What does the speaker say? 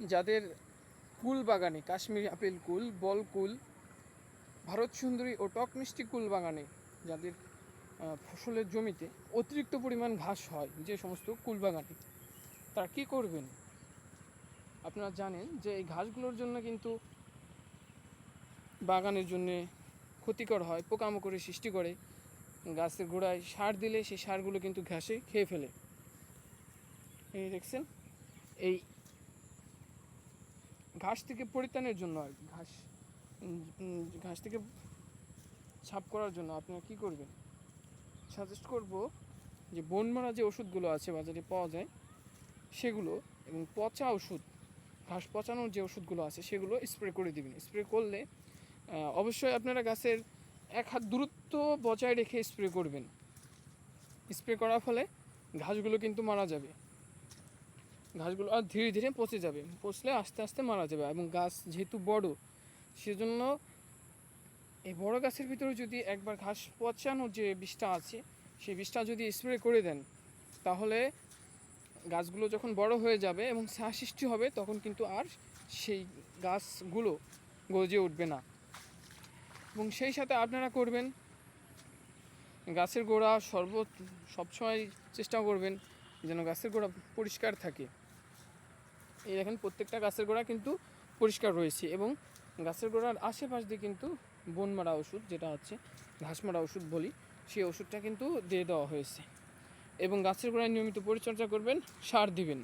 যাদের কুল বাগানে, কাশ্মীরি আপেল কুল, বল কুল, ভারত সুন্দরী ও টক মিষ্টি কুল বাগানে যাদের ফসলের জমিতে অতিরিক্ত পরিমাণ ঘাস হয় যে সমস্ত কুল বাগানে, তারা কী করবেন? আপনারা জানেন যে এই ঘাসগুলোর জন্য কিন্তু বাগানের জন্য ক্ষতিকর হয়, পোকামাকড়ের সৃষ্টি করে। গাছের গোড়ায় সার দিলে সেই সারগুলো কিন্তু ঘাসে খেয়ে ফেলে। এই দেখছেন? এই ঘাস থেকে পরিত্রাণের জন্য আর ঘাস ঘাস থেকে ছাপ করার জন্য। আপনারা কি করবেন? সাজেস্ট করব যে বন মারা যে ওষুধগুলো আছে বাজারে পাওয়া যায়, সেগুলো এবং পচা ওষুধ, ঘাস পচানোর যে ওষুধগুলো আছে সেগুলো স্প্রে করে দিবেন। স্প্রে করলে অবশ্যই আপনারা গাছের এক হাত দূরত্ব বজায় রেখে স্প্রে করবেন। স্প্রে করার ফলে ঘাসগুলো কিন্তু মারা যাবে। ঘাসগুলো আর ধীরে ধীরে পচে যাবে। পচলে আস্তে আস্তে মারা যাবে এবং গাছ যেহেতু বড়, সেজন্য এই বড় গাছের ভিতরে যদি একবার ঘাস পচানোর যে বিষটা আছে, সেই বিষটা যদি স্প্রে করে দেন, তাহলে গাছগুলো যখন বড় হয়ে যাবে এবং ছায়া সৃষ্টি হবে, তখন কিন্তু আর সেই গাছগুলো গজে উঠবে না। এবং সেই সাথে আপনারা করবেন, গাছের গোড়া সর্ব সবসময় চেষ্টা করবেন যেন গাছের গোড়া পরিষ্কার থাকে। এই দেখেন, প্রত্যেকটা গাছের গোড়া কিন্তু পরিষ্কার রয়েছে এবং গাছের গোড়ার আশেপাশ দিয়ে কিন্তু বন মারা ওষুধ, যেটা হচ্ছে ঘাস মারা ওষুধ বলি, সেই ওষুধটা কিন্তু দিয়ে দেওয়া হয়েছে। এবং গাছের গোড়ায় নিয়মিত পরিচর্যা করবেন, সার দিবেন।